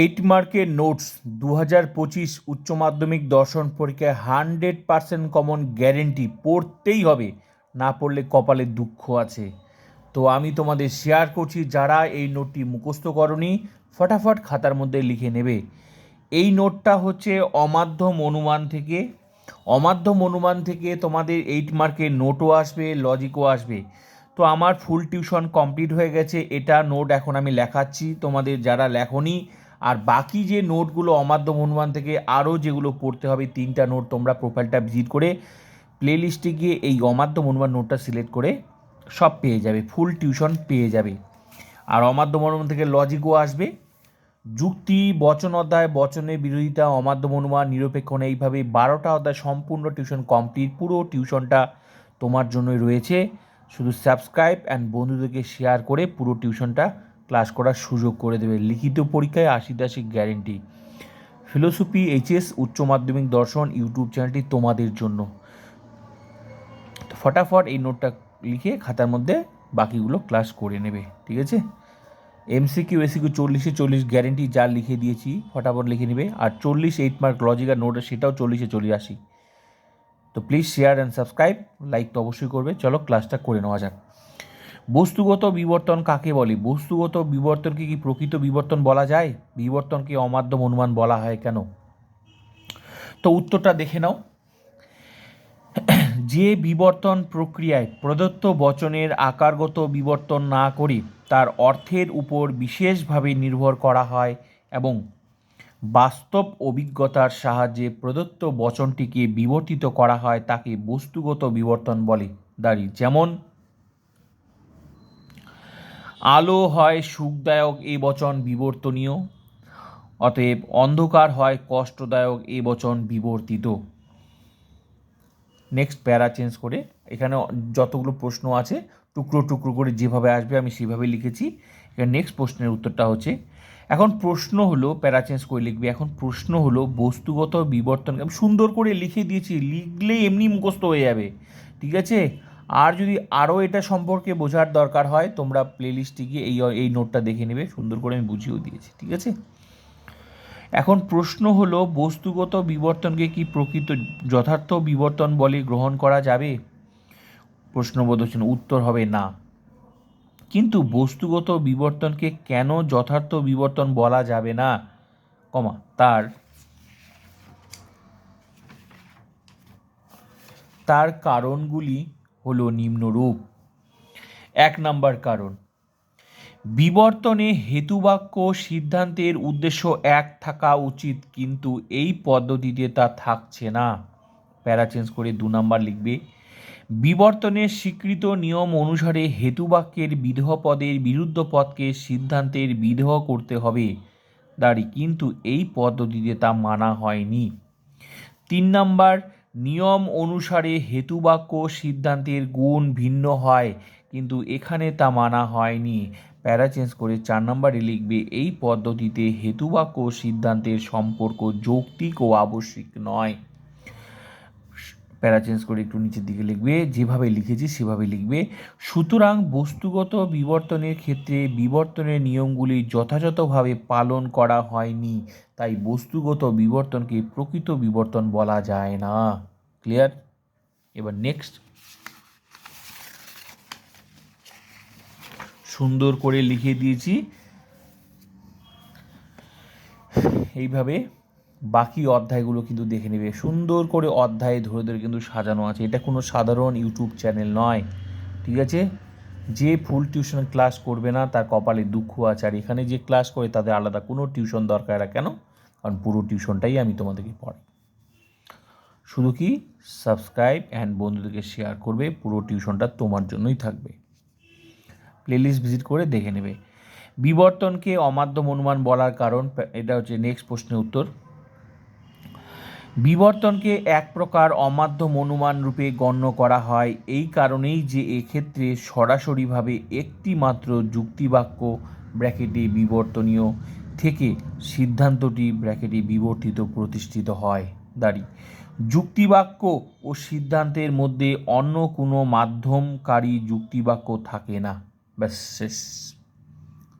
Eight মার্কের notes দু হাজার পঁচিশ উচ্চ মাধ্যমিক দর্শন পরীক্ষায় হান্ড্রেড পার্সেন্ট কমন গ্যারেন্টি পড়তেই হবে, না পড়লে কপালে দুঃখ আছে। তো আমি তোমাদের শেয়ার করছি, যারা এই নোটটি মুখস্থ করনি, ফটাফট খাতার মধ্যে লিখে নেবে। এই নোটটা হচ্ছে অমাধ্যম অনুমান থেকে, অমাধ্যম অনুমান থেকে তোমাদের এইট মার্কের নোটও আসবে, লজিকও আসবে। তো আমার ফুল টিউশন কমপ্লিট হয়ে গেছে, এটা নোট এখন আমি লেখাচ্ছি। তোমাদের যারা লেখনি আর বাকি যে নোটগুলো অমাধ্যম অনুমান থেকে আরও যেগুলো পড়তে হবে, তিনটা নোট তোমরা প্রোফাইলটা ভিজিট করে প্লেলিস্টে গিয়ে এই অমাধ্যম অনুমান নোটটা সিলেক্ট করে সব পেয়ে যাবে ফুল টিউশন পেয়ে যাবে। আর অমাধ্যম অনুমান থেকে লজিকও আসবে। যুক্তি, বচন অধ্যায়, বচনের বিরোধিতা, অমাধ্যম অনুমান নিরপেক্ষণ এইভাবে বারোটা অধ্যায় সম্পূর্ণ টিউশন কমপ্লিট পুরো টিউশনটা তোমার জন্যই রয়েছে। শুধু সাবস্ক্রাইব অ্যান্ড বন্ধুদেরকে শেয়ার করে পুরো টিউশনটা ক্লাস করার সুযোগ করে দেবে। লিখিত পরীক্ষায় আশি দাসি গ্যারেন্টি ফিলোসফি এইচএস উচ্চ মাধ্যমিক দর্শন ইউটিউব চ্যানেলটি তোমাদের জন্য। ফটাফট এই নোটটা লিখে খাতার মধ্যে বাকিগুলো ক্লাস করে নেবে, ঠিক আছে? এমসিকিউ এসিকিউ চল্লিশে চল্লিশ গ্যারেন্টি যা লিখে দিয়েছি, ফটাফট লিখে নেবে। আর চল্লিশ এইট মার্ক লজিক আর নোট সেটাও চল্লিশে চলে আসি তো please share and subscribe like তো অবশ্যই করবে। চলো ক্লাসটা করে নেওয়া যাক। বস্তুগত বিবর্তন কাকে বলে? বস্তুগত বিবর্তনকে কি প্রকৃত বিবর্তন বলা যায়? বিবর্তনকে অমাধ্যম অনুমান বলা হয় কেন? তো উত্তরটা দেখে নাও। যে বিবর্তন প্রক্রিয়ায় প্রদত্ত বচনের আকারগত বিবর্তন না করে তার অর্থের উপর বিশেষভাবে নির্ভর করা হয় এবং বাস্তব অভিজ্ঞতার সাহায্যে প্রদত্ত বচনটিকে বিবর্তিত করা হয় তাকে বস্তুগত বিবর্তন বলে। দাঁড়ি যেমন আলো হয় সুখদায়ক এ বচন বিবর্তনীয়, অতএব অন্ধকার হয় কষ্টদায়ক এ বচন বিবর্তিত। নেক্সট প্যারা চেঞ্জ করে, এখানে যতগুলো প্রশ্ন আছে, টুকরো টুকরো করে যেভাবে আসবে আমি সেভাবে লিখেছি। এখানে নেক্সট প্রশ্নের উত্তরটা হচ্ছে, এখন প্রশ্ন হলো, প্যারা চেঞ্জ করে লিখবে, এখন প্রশ্ন হলো বস্তুগত বিবর্তন, আমি সুন্দর করে লিখে দিয়েছি লিখলে এমনি মুখস্থ হয়ে যাবে। ঠিক আছে? আর যদি আরও এটা সম্পর্কে বোঝার দরকার হয়, তোমরা প্লেলিস্টে গিয়ে এই এই নোটটা দেখে নেবে। সুন্দর করে আমি বুঝিয়েও দিয়েছি, ঠিক আছে? এখন প্রশ্ন হলো, বস্তুগত বিবর্তনকে কি প্রকৃত যথার্থ বিবর্তন বলে গ্রহণ করা যাবে? প্রশ্নবোধ হচ্ছেন উত্তর হবে না। কিন্তু বস্তুগত বিবর্তনকে কেন যথার্থ বিবর্তন বলা যাবে না? কমা, তার তার কারণগুলি হলো নিম্নরূপ। এক নাম্বার কারণ, বিবর্তনে হেতুবাক্য সিদ্ধান্তের উদ্দেশ্য এক থাকা উচিত, কিন্তু এই পদ্ধতিতে তা থাকছে না। প্যারা চেঞ্জ করে দু নাম্বার লিখবে বিবর্তনের স্বীকৃত নিয়ম অনুসারে হেতুবাক্যের বিধহ পদের বিরুদ্ধ পদকে সিদ্ধান্তের বিধহ করতে হবে। দাঁড়ি, কিন্তু এই পদ্ধতিতে তা মানা হয়নি। তিন নাম্বার নিয়ম অনুসারে হেতুবাক্য সিদ্ধান্তের গুণ ভিন্ন হয়, কিন্তু এখানে তা মানা হয়নি। প্যারা চেঞ্জ করে চার নম্বরে লিখবে, এই পদ্ধতিতে হেতুবাক্য সিদ্ধান্তের সম্পর্ক যৌক্তিক ও আবশ্যিক নয়। প্যারা চেঞ্জ করে একটু নিচের দিকে লিখবে, যেভাবে লিখেছি সেভাবে লিখবে। সুতরাং বস্তুগত বিবর্তনের ক্ষেত্রে বিবর্তনের নিয়মগুলি যথাযথভাবে পালন করা হয়নি। তাই বস্তুগত বিবর্তনকে প্রকৃত বিবর্তন বলা যায় না। ক্লিয়ার এবার নেক্সট সুন্দর করে লিখে দিয়েছি। এইভাবে বাকি অধ্যায়গুলো কিন্তু দেখে নেবে। সুন্দর করে অধ্যায় ধরে ধরে কিন্তু সাজানো আছে। এটা কোনো সাধারণ ইউটিউব চ্যানেল নয়। ঠিক আছে? যে ফুল টিউশন ক্লাস করবে না, তার কপালে দুঃখ আছে, আর এখানে যে ক্লাস করে তাদের আলাদা কোনো টিউশন দরকার না কেন? কারণ পুরো টিউশনটাই আমি তোমাদেরকে পড়াই। শুধু কি? সাবস্ক্রাইব অ্যান্ড বন্ধুদেরকে শেয়ার করবে, পুরো টিউশনটা তোমার জন্যই থাকবে। প্লেলিস্ট ভিজিট করে দেখে নেবে। বিবর্তনকে অমাধ্যম অনুমান বলার কারণ, এটা হচ্ছে নেক্সট প্রশ্নের উত্তর। বিবর্তনকে এক প্রকার অমাধ্যম অনুমান রূপে গণ্য করা হয়। এই কারণেই যে এক্ষেত্রে সরাসরিভাবে একটি মাত্র যুক্তিবাক্য ব্র্যাকেটে বিবর্তনীয় থেকে সিদ্ধান্তটি ব্র্যাকেটে বিবর্তিত প্রতিষ্ঠিত হয়। দাঁড়ি। যুক্তিবাক্য ও সিদ্ধান্তের মধ্যে অন্য কোনো মাধ্যমকারী যুক্তিবাক্য থাকে না। ব্যাস, শেষ।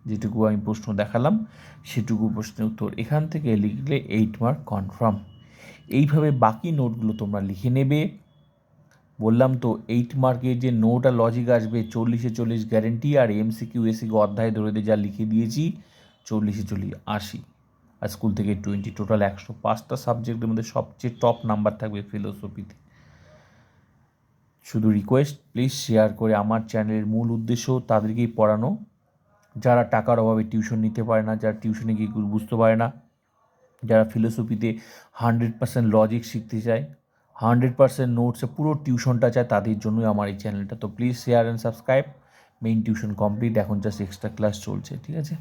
যেটুকু আমি প্রশ্ন দেখালাম, সেটুকু প্রশ্নের উত্তর এখান থেকে লিখলে এইট মার্ক কনফার্ম। এইভাবে বাকি নোটগুলো তোমরা লিখে নেবে। বললাম তো এইট মার্কের যে নোট লজিক আসবে, চল্লিশে চল্লিশ গ্যারেন্টি আর এমসিকিউ এসিকিউ অধ্যায় ধরে দিয়ে যা লিখে দিয়েছি, চল্লিশে চল্লিশ আশি। আর স্কুল থেকে টোয়েন্টি টোটাল একশো পাঁচটা সাবজেক্টের মধ্যে সবচেয়ে টপ নাম্বার থাকবে ফিলোসফিতে শুধু রিকোয়েস্ট প্লিজ শেয়ার করে আমার চ্যানেলের মূল উদ্দেশ্য তাদেরকেই পড়ানো। যারা টাকার অভাবে টিউশন নিতে পারে না, যারা টিউশনে গিয়ে বুঝতে পারে না যারা ফিলোসফিতে হান্ড্রেড পার্সেন্ট লজিক শিখতে চায় হান্ড্রেড পার্সেন্ট নোটসে পুরো টিউশনটা চায়, তাদের জন্যই আমার এই চ্যানেলটা তো please share and subscribe main tuition complete এখন জাস্ট এক্সট্রা ক্লাস চলছে, ঠিক আছে?